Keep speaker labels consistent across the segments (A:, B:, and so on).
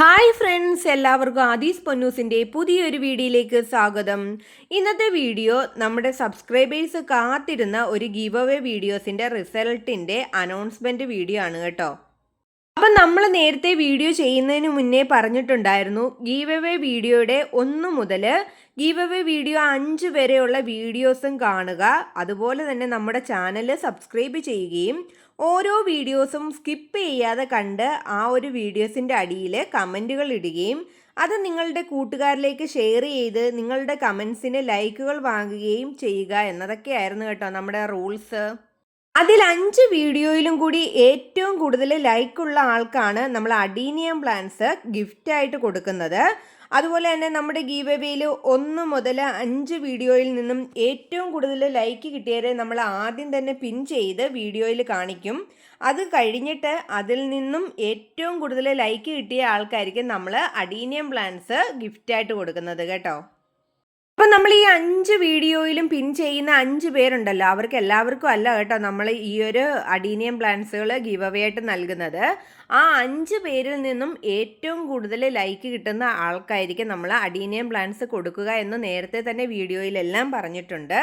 A: Hi friends എല്ലാവർക്കും ആദീസ് പൊന്നൂസിന്റെ പുതിയൊരു വീഡിയോയിലേക്ക് സ്വാഗതം. ഇന്നത്തെ വീഡിയോ നമ്മുടെ സബ്സ്ക്രൈബേഴ്സ് കാത്തിരുന്ന ഒരു ഗീവ് അവേ വീഡിയോസിന്റെ റിസൾട്ടിന്റെ അനൗൺസ്മെന്റ് വീഡിയോ ആണ് കേട്ടോ. അപ്പം നമ്മൾ നേരത്തെ വീഡിയോ ചെയ്യുന്നതിന് മുന്നേ പറഞ്ഞിട്ടുണ്ടായിരുന്നു ഗീവ് അവേ വീഡിയോയുടെ ഒന്ന് മുതൽ ഗീവ് അവേ വീഡിയോ അഞ്ച് വരെയുള്ള വീഡിയോസും കാണുക. അതുപോലെ തന്നെ നമ്മുടെ ചാനൽ സബ്സ്ക്രൈബ് ചെയ്യുകയും ഓരോ വീഡിയോസും സ്കിപ്പ് ചെയ്യാതെ കണ്ട് ആ ഒരു വീഡിയോസിന്റെ അടിയിൽ കമന്റുകൾ ഇടുകയും അത് നിങ്ങളുടെ കൂട്ടുകാരിലേക്ക് ഷെയർ ചെയ്ത് നിങ്ങളുടെ കമൻസിന് ലൈക്കുകൾ വാങ്ങുകയും ചെയ്യുക എന്നതൊക്കെയായിരുന്നു കേട്ടോ നമ്മുടെ റൂൾസ്. അതിൽ അഞ്ച് വീഡിയോയിലും കൂടി ഏറ്റവും കൂടുതൽ ലൈക്കുള്ള ആൾക്കാണ് നമ്മൾ അഡീനിയം പ്ലാൻസ് ഗിഫ്റ്റായിട്ട് കൊടുക്കുന്നത്. അതുപോലെ തന്നെ നമ്മുടെ ഗീവവേയിൽ ഒന്ന് മുതൽ അഞ്ച് വീഡിയോയിൽ നിന്നും ഏറ്റവും കൂടുതൽ ലൈക്ക് കിട്ടിയവരെ നമ്മൾ ആദ്യം തന്നെ പിൻ ചെയ്ത് വീഡിയോയിൽ കാണിക്കും. അത് കഴിഞ്ഞിട്ട് അതിൽ നിന്നും ഏറ്റവും കൂടുതൽ ലൈക്ക് കിട്ടിയ ആൾക്കാർക്ക് നമ്മൾ അഡീനിയം പ്ലാൻസ് ഗിഫ്റ്റായിട്ട് കൊടുക്കുന്നത് കേട്ടോ. അപ്പം നമ്മൾ ഈ അഞ്ച് വീഡിയോയിലും പിൻ ചെയ്യുന്ന അഞ്ച് പേരുണ്ടല്ലോ. അവർക്ക് എല്ലാവർക്കും അല്ല കേട്ടോ നമ്മൾ ഈ ഒരു അഡീനിയം പ്ലാന്റ്സുകൾ ഗിവ് അവേ ആയിട്ട് നൽകുന്നത്. ആ അഞ്ച് പേരിൽ നിന്നും ഏറ്റവും കൂടുതൽ ലൈക്ക് കിട്ടുന്ന ആൾക്കായിരിക്കും നമ്മൾ അഡീനിയം പ്ലാന്റ്സ് കൊടുക്കുക എന്ന് നേരത്തെ തന്നെ വീഡിയോയിലെല്ലാം പറഞ്ഞിട്ടുണ്ട്.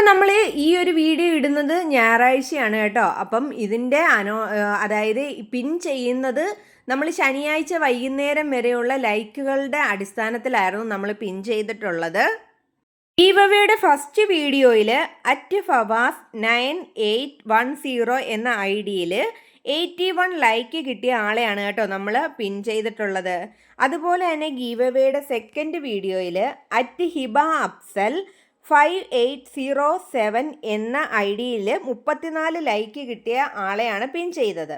A: അപ്പം നമ്മൾ ഈ ഒരു വീഡിയോ ഇടുന്നത് ഞായറാഴ്ചയാണ് കേട്ടോ. അപ്പം ഇതിന്റെ അനോ അതായത് പിൻ ചെയ്യുന്നത് നമ്മൾ ശനിയാഴ്ച വൈകുന്നേരം വരെയുള്ള ലൈക്കുകളുടെ അടിസ്ഥാനത്തിലായിരുന്നു നമ്മൾ പിൻ ചെയ്തിട്ടുള്ളത്. ഈവവയുടെ ഫസ്റ്റ് വീഡിയോയിൽ at Fawas nine eight one zero എന്ന ഐ ഡിയിൽ എയ്റ്റി വൺ ലൈക്ക് കിട്ടിയ ആളെയാണ് കേട്ടോ നമ്മൾ പിൻ ചെയ്തിട്ടുള്ളത്. അതുപോലെ തന്നെ ഗീവവയുടെ സെക്കൻഡ് വീഡിയോയിൽ at Hiba Afsal five eight zero seven എന്ന ഐ ഡിയിൽ മുപ്പത്തിനാല് ലൈക്ക് കിട്ടിയ ആളെയാണ് പിൻ ചെയ്തത്.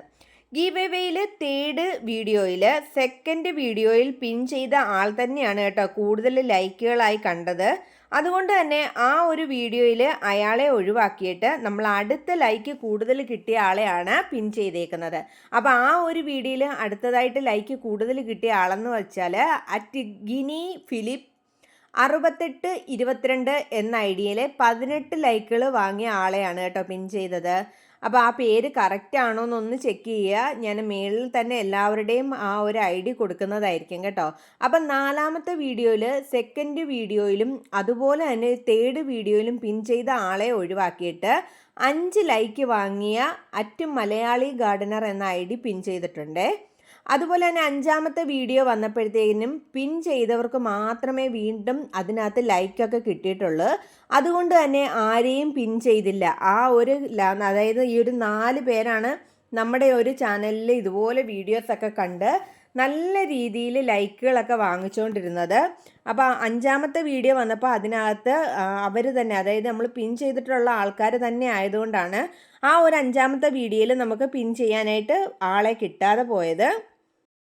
A: ഗീവേവേയിൽ തേർഡ് വീഡിയോയിൽ സെക്കൻഡ് വീഡിയോയിൽ പിൻ ചെയ്ത ആൾ തന്നെയാണ് കേട്ടോ കൂടുതൽ ലൈക്കുകളായി കണ്ടത്. അതുകൊണ്ട് തന്നെ ആ ഒരു വീഡിയോയിൽ അയാളെ ഒഴിവാക്കിയിട്ട് നമ്മൾ അടുത്ത ലൈക്ക് കൂടുതൽ കിട്ടിയ ആളെയാണ് പിൻ ചെയ്തേക്കുന്നത്. അപ്പോൾ ആ ഒരു വീഡിയോയിൽ അടുത്തതായിട്ട് ലൈക്ക് കൂടുതൽ കിട്ടിയ ആളെന്ന് വെച്ചാൽ അറ്റ് ഗിനി ഫിലിപ്പ് അറുപത്തെട്ട് ഇരുപത്തിരണ്ട് എന്ന ഐഡിയയിൽ പതിനെട്ട് ലൈക്കുകൾ വാങ്ങിയ ആളെയാണ് കേട്ടോ പിൻ ചെയ്തത്. അപ്പോൾ ആ പേര് കറക്റ്റ് ആണോ എന്നൊന്ന് ചെക്ക് ചെയ്യുക. ഞാൻ മേളിൽ തന്നെ എല്ലാവരുടെയും ആ ഒരു ഐ ഡി കൊടുക്കുന്നതായിരിക്കും കേട്ടോ. അപ്പം നാലാമത്തെ വീഡിയോയിൽ സെക്കൻഡ് വീഡിയോയിലും അതുപോലെ തന്നെ തേർഡ് വീഡിയോയിലും പിൻ ചെയ്ത ആളെ ഒഴിവാക്കിയിട്ട് അഞ്ച് ലൈക്ക് വാങ്ങിയ അറ്റ് മലയാളി ഗാർഡനർ എന്ന ഐ ഡി പിൻ ചെയ്തിട്ടുണ്ട്. അതുപോലെ തന്നെ അഞ്ചാമത്തെ വീഡിയോ വന്നപ്പോഴത്തേക്കും പിൻ ചെയ്തവർക്ക് മാത്രമേ വീണ്ടും അതിനകത്ത് ലൈക്കൊക്കെ കിട്ടിയിട്ടുള്ളൂ. അതുകൊണ്ട് തന്നെ ആരെയും പിൻ ചെയ്തില്ല. ആ ഒരു അതായത് ഈ ഒരു നാല് പേരാണ് നമ്മുടെ ഒരു ചാനലിൽ ഇതുപോലെ വീഡിയോസൊക്കെ കണ്ട് നല്ല രീതിയിൽ ലൈക്കുകളൊക്കെ വാങ്ങിച്ചുകൊണ്ടിരുന്നത് അപ്പോൾ അഞ്ചാമത്തെ വീഡിയോ വന്നപ്പോൾ അതിനകത്ത് അവർ തന്നെ അതായത് നമ്മൾ പിൻ ചെയ്തിട്ടുള്ള ആൾക്കാർ തന്നെ ആയതുകൊണ്ടാണ് ആ ഒരു അഞ്ചാമത്തെ വീഡിയോയിൽ നമുക്ക് പിൻ ചെയ്യാനായിട്ട് ആളെ കിട്ടാതെ പോയത്.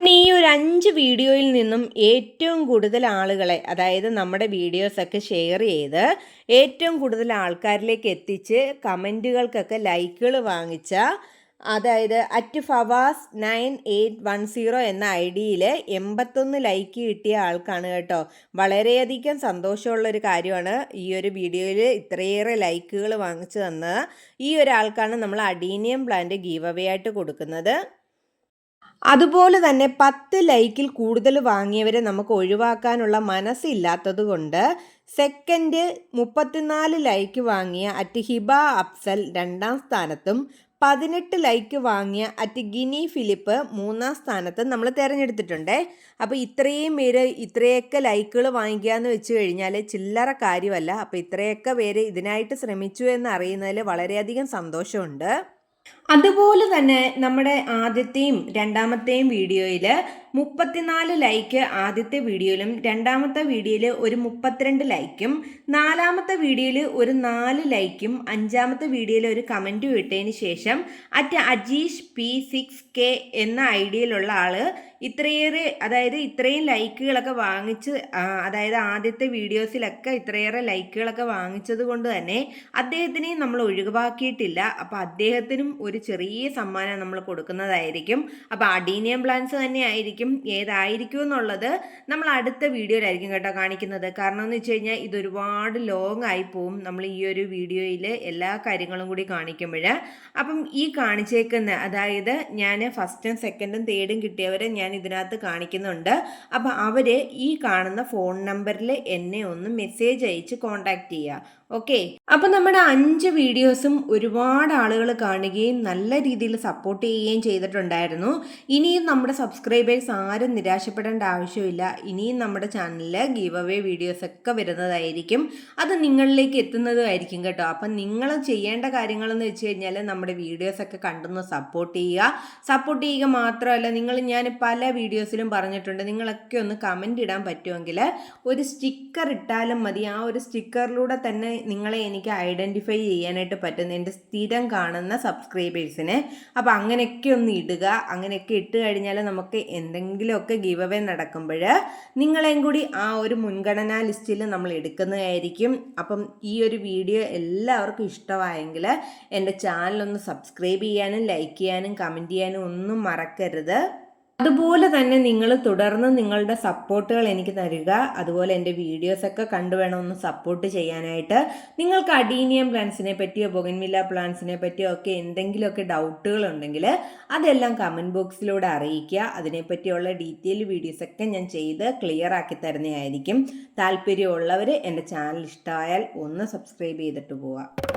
A: ഈ ഒരു അഞ്ച് വീഡിയോയിൽ നിന്നും ഏറ്റവും കൂടുതൽ ആളുകളെ അതായത് നമ്മുടെ വീഡിയോസൊക്കെ ഷെയർ ചെയ്ത് ഏറ്റവും കൂടുതൽ ആൾക്കാരിലേക്ക് എത്തിച്ച് കമന്റുകൾക്കൊക്കെ ലൈക്കുകൾ വാങ്ങിച്ച അതായത് at Fawas nine eight one zero എന്ന ഐ ഡിയിൽ എൺപത്തൊന്ന് ലൈക്ക് കിട്ടിയ ആൾക്കാണ് കേട്ടോ. വളരെയധികം സന്തോഷമുള്ളൊരു കാര്യമാണ് ഈ ഒരു വീഡിയോയിൽ ഇത്രയേറെ ലൈക്കുകൾ വാങ്ങിച്ചു തന്നത് ഈ ഒരാൾക്കാണ് നമ്മൾ അഡീനിയം പ്ലാന്റ് ഗീവ് അവേ ആയിട്ട് കൊടുക്കുന്നത്. അതുപോലെ തന്നെ പത്ത് ലൈക്കിൽ കൂടുതൽ വാങ്ങിയവരെ നമുക്ക് ഒഴിവാക്കാനുള്ള മനസ്സില്ലാത്തത് കൊണ്ട് സെക്കൻഡ് മുപ്പത്തിനാല് ലൈക്ക് വാങ്ങിയ അറ്റ് ഹിബ അഫ്സൽ രണ്ടാം സ്ഥാനത്തും പതിനെട്ട് ലൈക്ക് വാങ്ങിയ അറ്റ് ഗിനി ഫിലിപ്പ് മൂന്നാം സ്ഥാനത്ത് നമ്മൾ തിരഞ്ഞെടുത്തിട്ടുണ്ട്. അപ്പോൾ ഇത്രയും പേര് ഇത്രയൊക്കെ ലൈക്കുകൾ വാങ്ങിക്കുക എന്ന് വെച്ച് കഴിഞ്ഞാൽ ചില്ലറ കാര്യമല്ല. അപ്പോൾ ഇത്രയൊക്കെ പേര് ഇതിനായിട്ട് ശ്രമിച്ചു എന്ന് അറിയുന്നതിൽ വളരെയധികം സന്തോഷമുണ്ട്. അതുപോലെ തന്നെ നമ്മുടെ ആദ്യത്തെയും രണ്ടാമത്തെയും വീഡിയോയിൽ മുപ്പത്തിനാല് ലൈക്ക് ആദ്യത്തെ വീഡിയോയിലും രണ്ടാമത്തെ വീഡിയോയിൽ ഒരു മുപ്പത്തിരണ്ട് ലൈക്കും നാലാമത്തെ വീഡിയോയിൽ ഒരു നാല് ലൈക്കും അഞ്ചാമത്തെ വീഡിയോയിൽ ഒരു കമന്റും ഇട്ടതിന് ശേഷം at Ajeesh P six K എന്ന ഐഡിയയിലുള്ള ആൾ ഇത്രയേറെ അതായത് ഇത്രയും ലൈക്കുകളൊക്കെ വാങ്ങിച്ച് അതായത് ആദ്യത്തെ വീഡിയോസിലൊക്കെ ഇത്രയേറെ ലൈക്കുകളൊക്കെ വാങ്ങിച്ചത് കൊണ്ട് തന്നെ അദ്ദേഹത്തിനെയും നമ്മൾ ഒഴിവാക്കിയിട്ടില്ല. അപ്പോൾ അദ്ദേഹത്തിനും ഒരു ചെറിയ സമ്മാനം നമ്മൾ കൊടുക്കുന്നതായിരിക്കും. അപ്പോൾ അഡീനിയം പ്ലാൻസ് തന്നെ ആയിരിക്കും ഏതായിരിക്കും എന്നുള്ളത് നമ്മൾ അടുത്ത വീഡിയോയിലായിരിക്കും കേട്ടോ കാണിക്കുന്നത്. കാരണം എന്ന് വെച്ച് കഴിഞ്ഞാൽ ഇത് ഒരുപാട് ലോങ് ആയി പോവും നമ്മൾ ഈ ഒരു വീഡിയോയിൽ എല്ലാ കാര്യങ്ങളും കൂടി കാണിക്കുമ്പോൾ. അപ്പം ഈ കാണിച്ചേക്കുന്ന അതായത് ഞാൻ ഫസ്റ്റും സെക്കൻഡും തേർഡും കിട്ടിയവരെ ഞാൻ ഇതിനകത്ത് കാണിക്കുന്നുണ്ട്. അപ്പോൾ അവർ ഈ കാണുന്ന ഫോൺ നമ്പറിൽ എന്നെ ഒന്ന് മെസ്സേജ് അയച്ച് കോൺടാക്റ്റ് ചെയ്യുക. ഓക്കെ അപ്പം നമ്മുടെ അഞ്ച് വീഡിയോസും ഒരുപാട് ആളുകൾ കാണുകയും നല്ല രീതിയിൽ സപ്പോർട്ട് ചെയ്യുകയും ചെയ്തിട്ടുണ്ടായിരുന്നു. ഇനിയും നമ്മുടെ സബ്സ്ക്രൈബേഴ്സ് ആരും നിരാശപ്പെടേണ്ട ആവശ്യമില്ല. ഇനിയും നമ്മുടെ ചാനലിൽ ഗീവ് അവേ വീഡിയോസൊക്കെ വരുന്നതായിരിക്കും. അത് നിങ്ങളിലേക്ക് എത്തുന്നതുമായിരിക്കും കേട്ടോ. അപ്പം നിങ്ങൾ ചെയ്യേണ്ട കാര്യങ്ങളെന്ന് വെച്ച് കഴിഞ്ഞാൽ നമ്മുടെ വീഡിയോസൊക്കെ കണ്ടൊന്ന് സപ്പോർട്ട് ചെയ്യുക. സപ്പോർട്ട് ചെയ്യുക മാത്രമല്ല നിങ്ങൾ ഞാൻ പല വീഡിയോസിലും പറഞ്ഞിട്ടുണ്ട്. നിങ്ങളൊക്കെ ഒന്ന് കമന്റ് ഇടാൻ പറ്റുമെങ്കിൽ ഒരു സ്റ്റിക്കർ ഇട്ടാലും മതി. ആ ഒരു സ്റ്റിക്കറിലൂടെ തന്നെ നിങ്ങളെ എനിക്ക് ഐഡന്റിഫൈ ചെയ്യാനായിട്ട് പറ്റുന്ന എന്റെ സ്ഥിരം കാണുന്ന സബ്സ്ക്രൈബേഴ്സിന് അപ്പോൾ അങ്ങനെയൊക്കെ ഒന്ന് ഇടുക. അങ്ങനെയൊക്കെ ഇട്ട് കഴിഞ്ഞാൽ നമുക്ക് എന്തെങ്കിലുമൊക്കെ ഗീവ് അവേ നടക്കുമ്പോൾ നിങ്ങളെയും കൂടി ആ ഒരു മുൻഗണനാ ലിസ്റ്റിൽ നമ്മൾ എടുക്കുന്നതായിരിക്കും. അപ്പം ഈ ഒരു വീഡിയോ എല്ലാവർക്കും ഇഷ്ടമായെങ്കിൽ എന്റെ ചാനലൊന്ന് സബ്സ്ക്രൈബ് ചെയ്യാനും ലൈക്ക് ചെയ്യാനും കമന്റ് ചെയ്യാനും ഒന്നും മറക്കരുത്. അതുപോലെ തന്നെ നിങ്ങൾ തുടർന്ന് നിങ്ങളുടെ സപ്പോർട്ടുകൾ എനിക്ക് തരിക. അതുപോലെ എന്റെ വീഡിയോസൊക്കെ കണ്ടുവേണം ഒന്ന് സപ്പോർട്ട് ചെയ്യാനായിട്ട്. നിങ്ങൾക്ക് അഡീനിയം പ്ലാൻസിനെ പറ്റിയോ ബൊഗൻവില്ല പ്ലാൻസിനെ പറ്റിയോ ഒക്കെ എന്തെങ്കിലുമൊക്കെ ഡൗട്ടുകൾ ഉണ്ടെങ്കിൽ അതെല്ലാം കമന്റ് ബോക്സിലൂടെ അറിയിക്കുക. അതിനെപ്പറ്റിയുള്ള ഡീറ്റെയിൽ വീഡിയോസൊക്കെ ഞാൻ ചെയ്ത് ക്ലിയർ ആക്കി തരുന്നതായിരിക്കും. താല്പര്യമുള്ളവർ എന്റെ ചാനൽ ഇഷ്ടമായാൽ ഒന്ന് സബ്സ്ക്രൈബ് ചെയ്തിട്ട് പോവുക.